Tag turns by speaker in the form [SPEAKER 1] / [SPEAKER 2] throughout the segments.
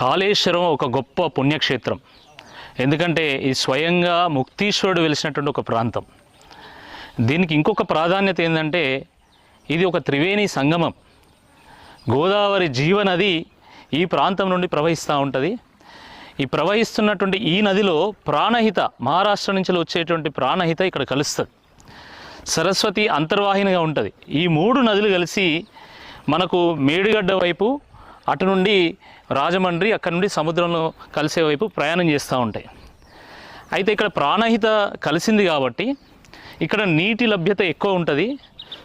[SPEAKER 1] కాళేశ్వరం ఒక గొప్ప పుణ్యక్షేత్రం. ఎందుకంటే ఇది స్వయంగా ముక్తీశ్వరుడు వెలిసినటువంటి ఒక ప్రాంతం. దీనికి ఇంకొక ప్రాధాన్యత ఏంటంటే ఇది ఒక త్రివేణి సంగమం. గోదావరి జీవనది ఈ ప్రాంతం నుండి ప్రవహిస్తూ ఉంటుంది. ఈ ప్రవహిస్తున్నటువంటి ఈ నదిలో ప్రాణహిత మహారాష్ట్ర నుంచి వచ్చేటువంటి ప్రాణహిత ఇక్కడ కలుస్తుంది. సరస్వతి అంతర్వాహినిగా ఉంటుంది. ఈ మూడు నదులు కలిసి మనకు మేడిగడ్డ వైపు అటు నుండి రాజమండ్రి అక్కడ నుండి సముద్రంలో కలిసే వైపు ప్రయాణం చేస్తూ ఉంటాయి. అయితే ఇక్కడ ప్రాణహిత కలిసింది కాబట్టి ఇక్కడ నీటి లభ్యత ఎక్కువ ఉంటుంది.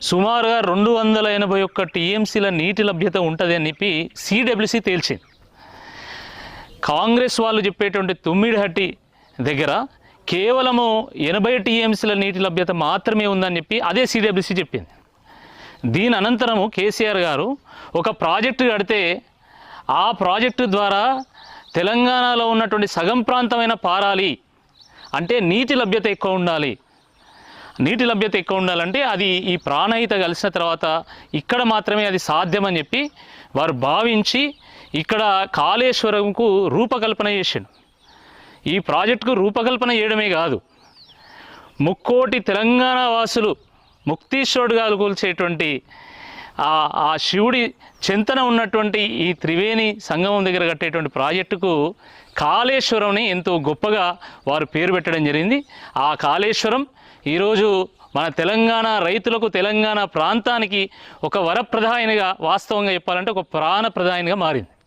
[SPEAKER 1] సుమారుగా రెండు వందల ఎనభై ఒక్క టీఎంసీల నీటి లభ్యత ఉంటుంది అని చెప్పి సిడబ్ల్యూసి తేల్చింది. కాంగ్రెస్ వాళ్ళు చెప్పేటువంటి తుమ్మిడిహట్టి దగ్గర కేవలము ఎనభై టీఎంసీల నీటి లభ్యత మాత్రమే ఉందని చెప్పి అదే సిడబ్ల్యూసి చెప్పింది. దీని అనంతరము కేసీఆర్ గారు ఒక ప్రాజెక్టు కడితే ఆ ప్రాజెక్టు ద్వారా తెలంగాణలో ఉన్నటువంటి సగం ప్రాంతమైన పారాలి. అంటే నీటి లభ్యత ఎక్కువ ఉండాలి. నీటి లభ్యత ఎక్కువ ఉండాలంటే అది ఈ ప్రాణహిత కలిసిన తర్వాత ఇక్కడ మాత్రమే అది సాధ్యమని చెప్పి వారు భావించి ఇక్కడ కాళేశ్వరంకు రూపకల్పన చేసిండు ఈ ప్రాజెక్టుకు రూపకల్పన చేయడమే కాదు. ముక్కోటి తెలంగాణ వాసులు ముక్తీశ్వరుడుగా కూల్చేటువంటి ఆ శివుడి చెంతన ఉన్నటువంటి ఈ త్రివేణి సంగమం దగ్గర కట్టేటువంటి ప్రాజెక్టుకు కాళేశ్వరంని ఎంతో గొప్పగా వారు పేరు పెట్టడం జరిగింది. ఆ కాళేశ్వరం ఈరోజు మన తెలంగాణ రైతులకు తెలంగాణ ప్రాంతానికి ఒక వరప్రధానిగా వాస్తవంగా చెప్పాలంటే ఒక ప్రాణప్రధానిగా మారింది.